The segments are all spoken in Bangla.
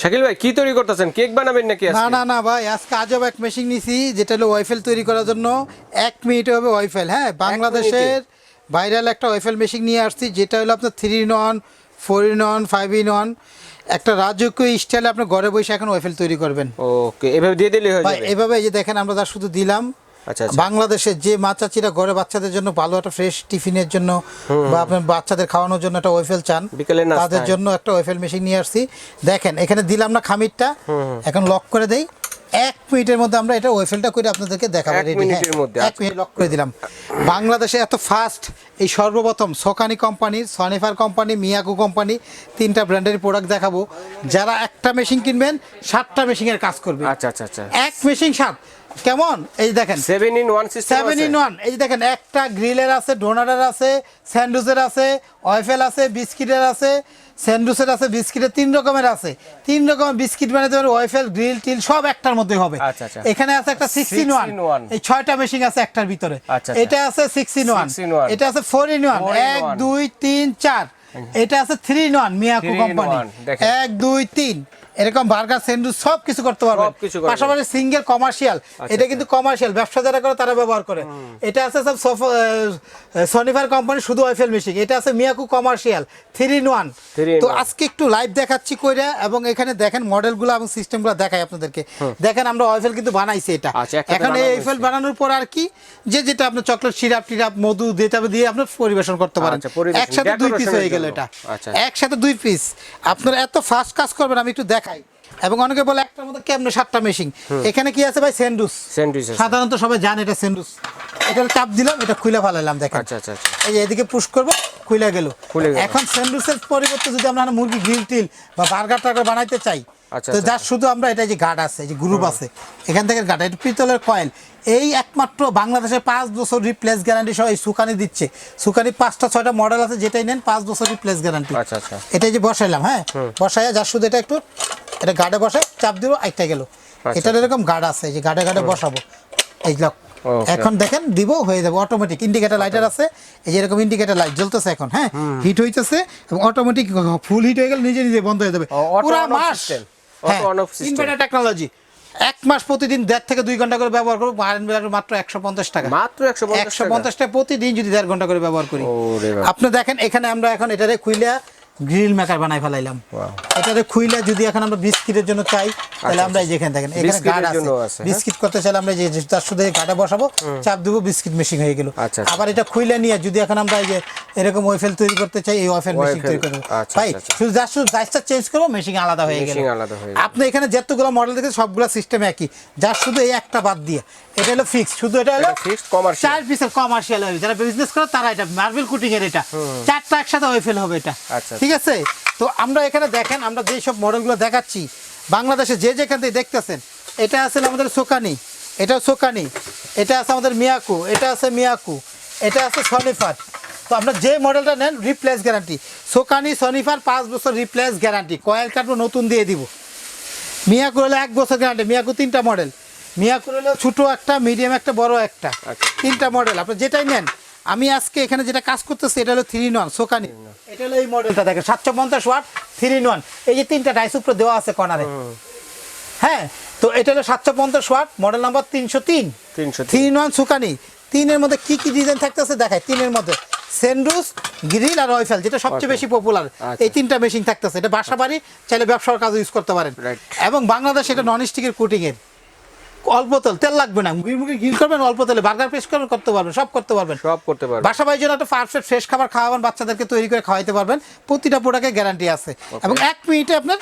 শাকিল ভাই কি তৈরি করতেছেন? কেক বানাবেন নাকি না না না ভাই আজকে আজব এক মেশিন নিছি যেটা হলো ওয়াইফেল তৈরি করার জন্য। এক মিনিটে হবে ওয়াইফেল হ্যাঁ? বাংলাদেশের ভাইরাল একটা ওয়াইফেল মেশিন নিয়ে আসছি যেটা হলো আপনার three in one four in one five in one একটা রাজকীয় স্টাইলে আপনি ঘরে বসে এখন ওয়াইফেল তৈরি করবেন। ওকে এভাবে দিয়ে দিলে হয়ে ভাই এভাবে এই যে দেখেন আমরা যা শুধু দিলাম আচ্ছা আচ্ছা। বাংলাদেশের যে মা চাচিরা ঘরে বাচ্চাদের জন্য ভালো একটা ফ্রেশ টিফিনের জন্য বা আপনার বাচ্চাদের খাওয়ানোর জন্য একটা ওয়েফেল চান তাদের জন্য একটা ওয়েফেল মেশিন নিয়ে আসছি। দেখেন এখানে দিলাম না খামিরটা। এখন লক করে দেই। এক মিনিটের মধ্যে আমরা এটা ওয়েফেলটা করে আপনাদেরকে দেখাবো এক হ্যাঁ, এক আচ্ছা। মিনিট লক করে দিলাম। বাংলাদেশে এত ফাস্ট এই সর্বপ্রথম সোকানি কোম্পানির সনিফার কোম্পানি মিয়াকো কোম্পানি তিনটা ব্র্যান্ডের প্রোডাক্ট দেখাবো। যারা একটা মেশিন কিনবেন সাতটা মেশিনের কাজ করবে। আচ্ছা আচ্ছা আচ্ছা। এক মেশিন সাত। কেমন? এই দেখেন। Seven in one system seven in one এই দেখেন একটা গ্রিলের আছে ডোনারের আছে স্যান্ডউচের আছে ওয়েফেল আছে বিস্কিটের আছে স্যান্ডউচের আছে বিস্কিটের তিন রকমের আছে। তিন রকমের বিস্কিট বানাতে পারে ওয়েফেল গ্রিল টিল সব একটার মধ্যে হবে। আচ্ছা, আচ্ছা। এখানে আছে একটা সিক্স ইন ওয়ান 6-in-1 এই ছয়টা মেশিন আছে একটার ভিতরে। আচ্ছা। এটা আছে সিক্স ইন ওয়ান 6-in-1 এটা আছে ফোর ইন ওয়ান 4-in-1 এক দুই তিন চার। এটা আছে three in one Miyako 3-in-1 company. এক দুই তিন। এরকম বার্গার স্যান্ডউইচ সব কিছু করতে পারবেন। পাশাপাশি সিঙ্গেল কমার্শিয়াল এটা কিন্তু কমার্শিয়াল ব্যবসা যারা করে তারা ব্যবহার করে। এটা আছে সব সনিফার কোম্পানি শুধু ওয়েফেল মেশিন এটা আছে Miyako commercial three in one তো আজকে একটু লাইভ দেখাচ্ছি কইরা এবং এখানে দেখেন মডেলগুলো এবং সিস্টেমগুলো দেখাই আপনাদেরকে। দেখেন আমরা ওয়েফেল কিন্তু বানাইছি এটা। আচ্ছা, এখন এই ওয়েফেল বানানোর পর আর কি যে যেটা আপনার চকলেট সিরাপ টিরাপ মধু যেটা দিয়ে আপনি পরিবেশন করতে পারেন। আচ্ছা, একসাথে দুই পিস হয়ে গেল এটা। আচ্ছা। একসাথে দুই পিস আপনারা এত ফাস্ট কাজ করবেন আমি একটু দেখাই। এবং অনেকে বলে একটার মধ্যে কেমনে সাতটা মেশিন এখানে কি আছে ভাই? স্যান্ডুস স্যান্ডউইচ আছে। সাধারণত সবাই জানে এটা স্যান্ডুস এটা চাপ দিলাম এটা খুলে ফেলালাম দেখেন। আচ্ছা আচ্ছা আচ্ছা। এই যে এদিকে পুশ করব খুলে গেল। এখন স্যান্ডউইচের পরিবর্তে যদি আমরা মুরগি গ্রিল টিল বা বার্গার টার্গার বানাইতে চাই তো আচ্ছা, যার শুধু আমরা এটা যে গার্ড আছে যে গ্রুপ আছে এখান থেকে গার্ড এটা পিতলের কয়েল এই একমাত্র বাংলাদেশে পাঁচ বছর রিপ্লেস গ্যারান্টি সহ এই সুকানি দিচ্ছে। সুকানি পাঁচটা ছয়টা মডেল আছে যেটাই নেন পাঁচ বছর রিপ্লেস গ্যারান্টি আচ্ছা, আচ্ছা। এটাই যে বসাইলাম হ্যাঁ? বসাইয়া যার শুধু এটা একটু এটা গার্ডে বসাই চাপ দিব একটা গেল। আচ্ছা, এটার এরকম গার্ড আছে যে গার্ডে গার্ডে বসাবো। এই লক এখন দেখেন দিব হয়ে যাবে অটোমেটিক ইন্ডিকেটর লাইটার আছে এই যে এরকম ইন্ডিকেটর লাইট জ্বলতেছে এখন হ্যাঁ? হিট হইতেছে এবং অটোমেটিক ফুল হিট হয়ে গেলে নিজে নিজে বন্ধ হয়ে যাবে। পুরো মাস হ্যাঁ ইনভার্টার টেকনোলজি এক মাস প্রতিদিন দেড় থেকে দুই ঘণ্টা করে ব্যবহার করব কারেন্ট বিল মাত্র একশো পঞ্চাশ টাকা। মাত্র একশো পঞ্চাশ একশো পঞ্চাশ টাকা প্রতিদিন যদি দেড় ঘণ্টা করে ব্যবহার করি। আপনি দেখেন এখানে আমরা এখন এটারে খুইলা গ্রিল মেকার বানাই ফেলাইলাম। এটারে খুইলা যদি এখন আমরা বিস্কিটের জন্য চাই তাহলে আমরা এই যে এখানে দেখেন এখানে আচ্ছা, গার্ড আছে। হ্যাঁ? বিস্কিট করতে চাইলে আমরা যে তার শুধু গার্ডে বসাবো চাপ দেবো বিস্কিট মেশিন হয়ে গেল। আচ্ছা, আচ্ছা। আবার এটা খুইলা নিয়ে যদি এখন আমরা এই যে এরকম ওয়েফেল তৈরি করতে চাই এই ওয়েফেল মেশিন তৈরি করব আচ্ছা, ভাই আচ্ছা, আচ্ছা। শুধু জাস্ট শুধু জাস্টটা চেঞ্জ করব মেশিন আলাদা হয়ে গেল। আপনি এখানে যতগুলো মডেল দেখেন সবগুলো সিস্টেম একই। যার শুধু এই একটা বাদ দিয়ে। এটা হলো ফিক্স শুধু এটা হলো fixed চার পিসের কমার্শিয়াল হবে যারা বিজনেস করে তারা এটা মার্বেল কুটিং এর এটা। চারটা একসাথে হয়ে ফেল হবে এটা। আচ্ছা। ঠিক আছে? তো আমরা এখানে দেখেন আমরা যে সব মডেলগুলো দেখাচ্ছি বাংলাদেশে যে যেখান থেকে দেখতেছেন এটা আছে আমাদের সোকানি এটা সোকানি এটা আছে আমাদের মিয়াকু এটা আছে মিয়াকু এটা আছে সনিফার। তো আমরা যে মডেলটা নেন রিপ্লেস গ্যারান্টি সোকানি সনিফার পাঁচ বছর রিপ্লেস গ্যারান্টি কয়েল কাটবো নতুন দিয়ে দিব। মিয়াকু হলো এক বছর গ্যারান্টি মিয়াকু তিনটা মডেল মিয়াকু হলো ছোটো একটা মিডিয়াম একটা বড় একটা। আচ্ছা। তিনটা মডেল আপনি যেটাই নেন আমি আজকে এখানে যেটা কাজ করতেছি এটা হলো থ্রি ওয়ান সোকানি এটা হলো এই মডেলটা দেখেন সাতশো পঞ্চাশ ওয়াট থ্রি ওয়ান এই যে তিনটা ডাইস উপরে দেওয়া আছে কর্নারে হ্যাঁ তো এটা হলো সাতশো পঞ্চাশ ওয়াট মডেল নাম্বার তিনশো তিন। তিনশো থ্রি ওয়ান সুকানি তিনের মধ্যে কি কি ডিজাইন থাকতেছে? দেখায় তিনের মধ্যে সেন্ডুস গ্রিল আর ওয়েফেল যেটা সবচেয়ে বেশি পপুলার আচ্ছা। এই তিনটা মেশিন থাকতেছে। এটা বাসা বাড়ি চাইলে ব্যবসার কাজে ইউজ করতে পারেন। এবং বাংলাদেশ এটা নন স্টিকের কোটিং এর অল্প তেল তেল লাগবে না। মুরগি মুরগি গ্রিল করবেন অল্প তেলে। বার্গার পেস্ট করবেন করতে পারবেন সব করতে পারবেন। সব করতে পারবেন। বাসা বাড়ির জন্য একটা পারফেক্ট ফ্রেশ খাবার খাওয়াবেন বাচ্চাদেরকে তৈরি করে খাওয়াইতে পারবেন। প্রতিটা প্রোডাক্টের গ্যারান্টি আছে। এবং এক মিনিটে আপনার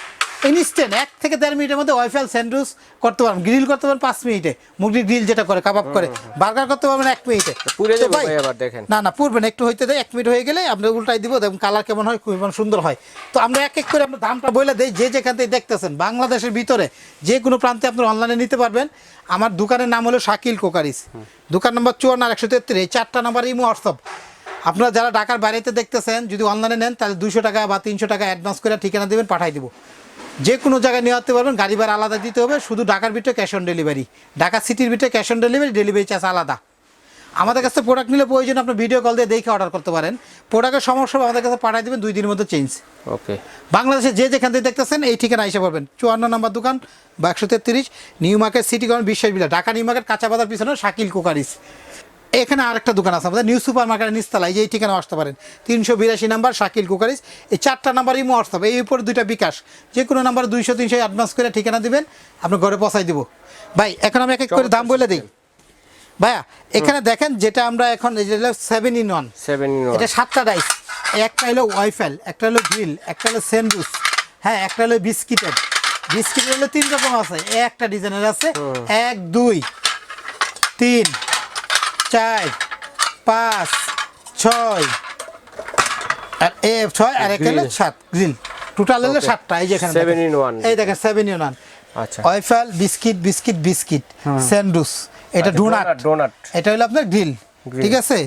ইনস্ট্যান্ট এক থেকে দেড় মিনিটের মধ্যে ওয়াইফাই স্যান্ডউইচ করতে পারবেন গ্রিল করতে পারবেন পাঁচ মিনিটে। মুরগির গ্রিল যেটা করে কাবাব করে বার্গার করতে পারবেন এক মিনিটে। পুড়ে যাবে আবার দেখেন। না না পুরবেন একটু হইতে দেয় এক মিনিট হয়ে গেলে আপনি উল্টাই দিব দেখুন কালার কেমন হয় কেমন সুন্দর হয়। তো আমরা এক এক করে আপনার দামটা বলে দেই যে যেখান থেকে দেখতেছেন বাংলাদেশের ভিতরে যে কোনো প্রান্তে আপনি অনলাইনে নিতে পারবেন। আমার দোকানের নাম হলো শাকিল কোকারিস। দোকান নম্বর চুয়ান্ন আর একশো তেত্রিশ এই চারটা নাম্বার ইমো হোয়াটসঅ্যাপ। আপনারা যারা ঢাকার বাইরেতে দেখতেছেন যদি অনলাইনে নেন তাহলে দুশো টাকা বা তিনশো টাকা অ্যাডভান্স করে ঠিকানা দেবেন পাঠাই দিব। যে কোনো জায়গায় নিয়ে আসতে পারবেন গাড়ি ভাড়া আলাদা দিতে হবে শুধু ঢাকার ভিতরে ক্যাশ অন ডেলিভারি ঢাকা সিটির ভিতরে cash on delivery delivery charge আলাদা। আমাদের কাছে প্রোডাক্ট নিলে প্রয়োজন আপনি ভিডিও কল দিয়ে দেখে অর্ডার করতে পারেন। প্রোডাক্টের সমস্যা আমাদের কাছে পাঠিয়ে দেবেন দুই দিনের মধ্যে চেঞ্জ ওকে বাংলাদেশে যে যেখান থেকে দেখতেছেন এই ঠিকানা এসে পড়বেন। চুয়ান্ন নম্বর দোকান বা একশো তেত্রিশ নিউ মার্কেট সিটি কর্ন বিশ্বাস বিলা ঢাকা নিউ মার্কেট কাঁচা বাজার পিছনে শাকিল কুকারিস। এখানে আরেকটা দোকান আছে আমাদের নিউ সুপার মার্কেটের নিচতলায় যে এই ঠিকানা আসতে পারেন। তিনশো বিরাশি নাম্বার শাকিল কুকারিস এই চারটা নাম্বার ইমো হোয়াটসঅ্যাপ এই উপরে দুইটা বিকাশ। যে কোনো নাম্বার দুইশো তিনশো অ্যাডভান্স করে ঠিকানা দিবেন আপনি ঘরে পৌঁছাই দিব। ভাই এখন আমি এক এক করে দাম বলে দিই। ভাইয়া এখানে দেখেন যেটা আমরা এখন seven in one seven in এটা সাতটা ডাইস একটা হলো ওয়াইফাইল একটা হলো গ্রিল একটা হলো স্যান্ডউইচ হ্যাঁ একটা হলো বিস্কিটের বিস্কিটের হলো তিন রকম আছে একটা ডিজাইনের আছে এক দুই তিন চার পাঁচ ছয় আর এ ছয় আর এক হলো সাত গ্রিল টোটাল হলো সাতটা এই যেখানে Seven দেখেন। in one. এই দেখেন সেভেন ইন ওয়ান আচ্ছা। Waffle biscuit biscuit biscuit sandwich এটা আচ্ছা, ডোনাট donut, donut। এটা হলো আপনার গ্রিল ঠিক আছে?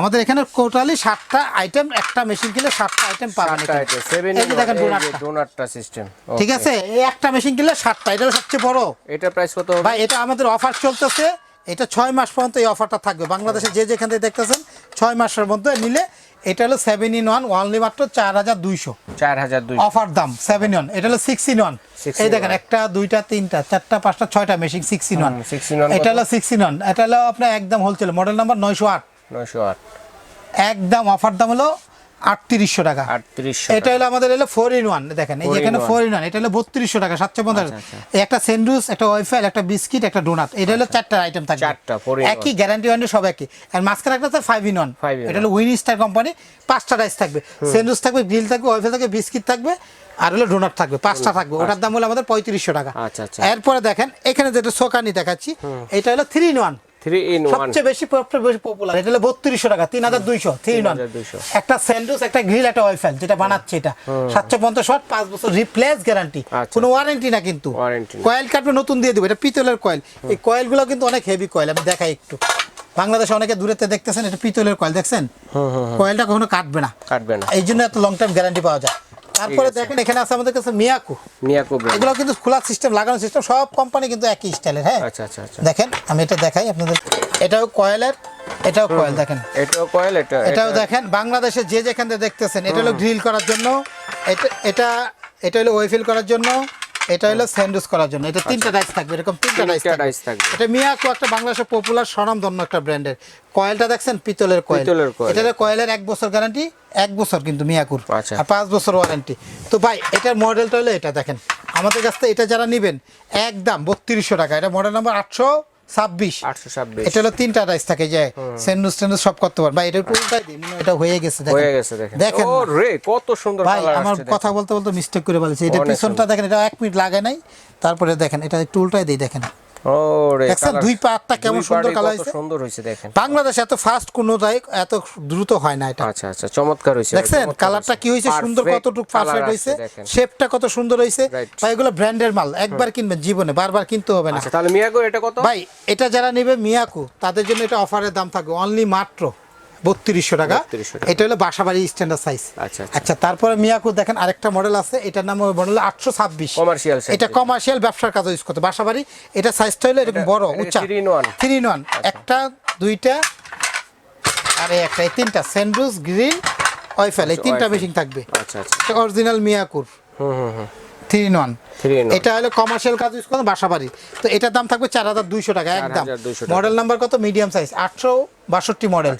আমাদের এখানে টোটালি সাতটা আইটেম একটা মেশিন কিনলে সাতটা আইটেম পাবেন এখানে। সেভেন এই যে দেখেন ডোনাটটা ডোনাটটা সিস্টেম ঠিক আছে? এই একটা মেশিন কিনলে সাতটা এটা সবচেয়ে বড়। এটা প্রাইস কত ভাই এটা আমাদের অফার চলতেছে এটা ছয় মাস পর্যন্ত এই অফারটা থাকবে। বাংলাদেশে যে যেখান থেকে দেখতেছেন ছয় মাসের মধ্যে নিলে এটা হলো সেভেন ইন ওয়ান ওয়ানলি মাত্র চার হাজার দুইশো। চার হাজার দুই অফার দাম সেভেন ওয়ান এটা হলো সিক্স ইন ওয়ান এই দেখেন একটা দুইটা তিনটা চারটা পাঁচটা ছয়টা মেশিন সিক্স ইন ওয়ান এটা হলো সিক্স ইন ওয়ান এটা হলো আপনার একদম হোলসেল মডেল নাম্বার নয়শো আট। নয়শো আট। একদম অফার দাম হলো আটত্রিশশো টাকা। আটত্রিশশো এটা হলো আমাদের হলো ফোর ইন ওয়ান দেখেন এই এখানে ফোর ইন ওয়ান এটা হলো বত্রিশশো টাকা সাতশো পঞ্চাশ। আচ্ছা, আচ্ছা। একটা স্যান্ডউইচ একটা ওয়াইফাই একটা বিস্কিট একটা ডোনাট এটা হলো চারটা আইটেম থাকবে। চারটা, in one। একই গ্যারান্টি ওয়ারেন্টি সব একই। আর মাঝখানে একটা আছে ফাইভ ইন ওয়ান এটা হলো উইন স্টার কোম্পানি পাঁচটা রাইস থাকবে। স্যান্ডউইচ থাকবে গ্রিল থাকবে ওয়াইফাই থাকবে বিস্কিট থাকবে আর হলো ডোনাট থাকবে পাঁচটা থাকবে। ওটার দাম হলো আমাদের পঁয়ত্রিশশো টাকা। আচ্ছা, আচ্ছা। এরপরে দেখেন এখানে যেটা সোকানি দেখাচ্ছি এটা হলো three in one three in সবচেয়ে বেশি বেশি পপুলার এটা হলো বত্রিশশো টাকা তিন হাজার দুইশো থ্রি নন একটা স্যান্ডউইচ একটা গ্রিল একটা ওয়াইফাইল যেটা বানাচ্ছে এটা। সাতশো পঞ্চাশ ওয়াট পাঁচ বছর রিপ্লেস গ্যারান্টি। কোনো ওয়ারেন্টি না কিন্তু। কয়েল কাটবে নতুন দিয়ে দেবো এটা পিতলের কয়েল এই কয়েলগুলো কিন্তু অনেক হেভি কয়েল আমি দেখাই একটু। বাংলাদেশে অনেকে দূরেতে দেখতেছেন এটা পিতলের কয়েল দেখছেন? কয়েলটা কখনো কাটবে না। কাটবে না। এই জন্য এত লং টাইম গ্যারান্টি পাওয়া যায়। তারপরে দেখেন এখানে আছে আমাদের কাছে মিয়াকো মিয়াকো এগুলো কিন্তু খোলা সিস্টেম লাগানো সিস্টেম সব কোম্পানি কিন্তু একই স্টাইলের হ্যাঁ? আচ্ছা আচ্ছা আচ্ছা। দেখেন আমি এটা দেখাই আপনাদের। এটাও কয়েলের এটাও কয়েল দেখেন। এটাও কয়েল এটা এটাও দেখেন বাংলাদেশে যে যেখান থেকে দেখতেছেন এটা হলো ড্রিল করার জন্য এটা এটা এটা হলো ওয়েফিল করার জন্য এটা হলো স্যান্ডউইচ করার জন্য। এটা তিনটা ডাইস থাকবে এরকম তিনটা ডাইস থাকবে। এটা মিয়াকো একটা বাংলাদেশের পপুলার স্বনামধন্য একটা ব্র্যান্ডের কয়েলটা দেখছেন? পিতলের কয়েল। পিতলের coil। এটা কয়েলের এক বছর গ্যারান্টি এক বছর কিন্তু মিয়াকুর। আচ্ছা। আর পাঁচ বছর ওয়ারেন্টি তো ভাই এটার মডেলটা হলো এটা দেখেন। আমাদের কাছ থেকে এটা যারা নেবেন একদম বত্রিশশো টাকা। এটা মডেল নাম্বার আটশো ছাব্বিশ। এটা হলো তিনটা রাইস থাকে যে সব করতে পারবে। ভাই এটা মনে এটা হয়ে গেছে দেখেন। হয়ে গেছে দেখেন। দেখেন। রে কত সুন্দর ভাই আমার কথা বলতে বলতে মিস্টেক করে বলেছি এটা পিছনটা দেখেন এটা এক মিনিট লাগে নাই। তারপরে দেখেন এটা টুলটাই উল্টাই দিই দেখেন। দেখছেন দুই পাটটা কেমন সুন্দর কালার হয়েছে? সুন্দর হয়েছে দেখেন। বাংলাদেশ এত ফাস্ট কোন এত দ্রুত হয় না এটা। আচ্ছা আচ্ছা চমৎকার হয়েছে দেখছেন কালারটা কি হয়েছে? সুন্দর কতটুকু পারফেক্ট হয়েছে? শেপটা কত সুন্দর হয়েছে? ভাই এগুলো ব্র্যান্ডের মাল। একবার কিনবেন জীবনে বারবার কিনতে হবে না। আচ্ছা তাহলে মিয়াকো এটা কত? ভাই এটা যারা নেবে মিয়াকু তাদের জন্য এটা অফারের দাম থাকবে। অনলি মাত্র বত্রিশশো টাকা। 3200 এটা হলো বাসাবাড়ি স্ট্যান্ডার্ড সাইজ আচ্ছা, আচ্ছা। আচ্ছা তারপরে মিয়াকু দেখেন আরেকটা মডেল আছে এটার নাম মডেল আটশো ছাব্বিশ। Size এটা কমার্শিয়াল ব্যবসার কাজে ইউজ করতে বাসাবাড়ি। এটা সাইজটা হলো এরকম বড় উঁচা? থ্রি ইন ওয়ান একটা দুইটা আর এই একটা এই তিনটা। স্যান্ডউইচ গ্রিল ওয়াইফাইল এই তিনটা ওয়াইফাই। মেশিন থাকবে। আচ্ছা আচ্ছা। অরিজিনাল মিয়াকুর। হুম হুম হুম। Three in one. এটা হলো কমার্শিয়াল কাজ ইউজ করেন বাসা বাড়ি তো এটার দাম থাকবে চার হাজার দুইশো টাকা একদম। মডেল নাম্বার কত? মিডিয়াম সাইজ আটশো বাষট্টি মডেল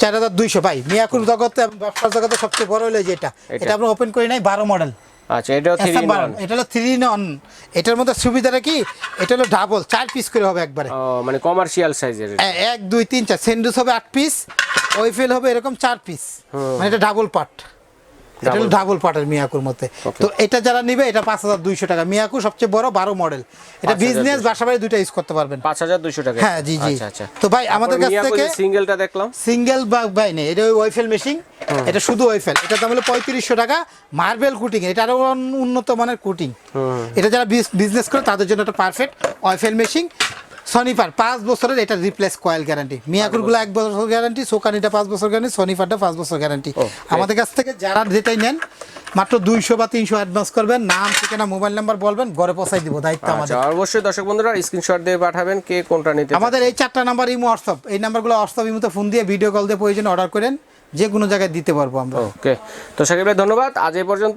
চার হাজার দুইশো ভাই। মিয়াকুর জগতে ব্যবসার জগতে সবচেয়ে বড় হলো যে এটা। আমরা ওপেন করি নাই বারো মডেল আচ্ছা থ্রি এটা হলো থ্রি নন এটার মধ্যে সুবিধাটা কি? এটা হলো ডাবল চার পিস করে হবে একবারে। মানে কমার্শিয়াল সাইজের এক দুই তিন চার। সেন্ডুস হবে আট পিস ওইফেল হবে এরকম চার পিস মানে এটা ডাবল পার্ট এটা ডাবল পার্টের মিয়াকুর Okay. তো এটা যারা নিবে এটা পাঁচ হাজার দুইশো টাকা। মিয়াকু সবচেয়ে বড় বারো মডেল এটা বিজনেস বাসা বাড়ি দুইটা ইউজ করতে পারবেন। পাঁচ হাজার দুশো টাকা। হ্যাঁ জি জি। আচ্ছা আচ্ছা। তো ভাই আমাদের কাছ থেকে সিঙ্গেলটা দেখলাম? সিঙ্গেল বা ভাই নেই এটা ওয়াইফেল মেশিন এটা শুধু ওয়াইফেল এটা দাম হলো পঁয়ত্রিশশো টাকা। মার্বেল কুটিং এটা আরও উন- উন্নত মানের কুটিং এটা যারা বিজনেস করে তাদের জন্য একটা পারফেক্ট ওয়াইফেল মেশিন সনিফার পাঁচ বছরের এটা রিপ্লেস কয়েল গ্যারান্টি মিয়াকুরগুলো এক বছর গ্যারান্টি সোকানিটা পাঁচ বছর গ্যারান্টি সনিফারটা পাঁচ বছর গ্যারান্টি আমাদের কাছ থেকে যারা যেটাই নেন মাত্র দুইশো বা তিনশো অ্যাডভান্স করবেন নাম ঠিকানা মোবাইল নাম্বার বলবেন ঘরে পৌঁছাই দিব দায়িত্ব আমাদের। আচ্ছা অবশ্যই দর্শক বন্ধুরা স্ক্রিনশট দিয়ে পাঠাবেন কে কোনটা নিতে আমাদের এই চারটা নাম্বার ইমো হোয়াটসঅ্যাপ এই নাম্বারগুলো হোয়াটসঅ্যাপ ইমোতে ফোন দিয়ে ভিডিও কল দিয়ে প্রয়োজন অর্ডার করেন যে কোনো জায়গায় দিতে পারব আমরা। ওকে তো সাকিব ভাই ধন্যবাদ। আজ এই পর্যন্ত